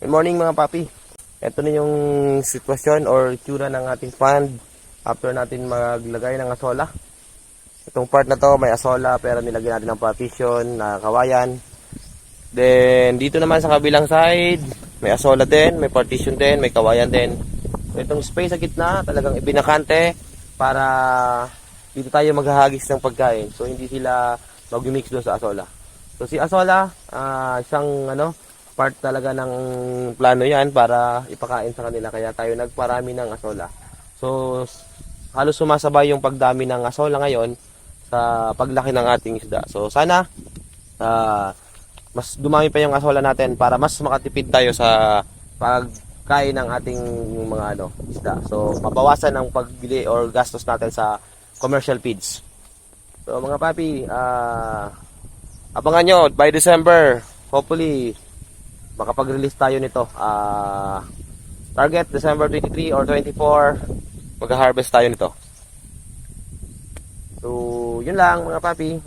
Good morning mga papi. Ito na yung sitwasyon or tsura ng ating pond after natin maglagay ng asola. Itong part na to may asola pero nilagyan natin ng partition na kawayan. Then dito naman sa kabilang side may asola din, may partition din, may kawayan din. Itong space sa gitna talagang ibinakante para dito tayo maghahagis ng pagkain. So hindi sila mag-mix doon sa asola. So si asola, ah, isang ano, part talaga ng plano yan para ipakain sa kanila. Kaya tayo nagparami ng asola. So, halos sumasabay yung pagdami ng asola ngayon sa paglaki ng ating isda. So, sana ah, mas dumami pa yung asola natin para mas makatipid tayo sa pagkain ng ating mga ano, isda. So, mabawasan ang pagbili or gastos natin sa commercial feeds. So, mga papi, ah, abangan nyo by December, hopefully, makapag-release tayo nito. Ah, target December 23 or 24, mag-harvest tayo nito. So, yun lang mga papi.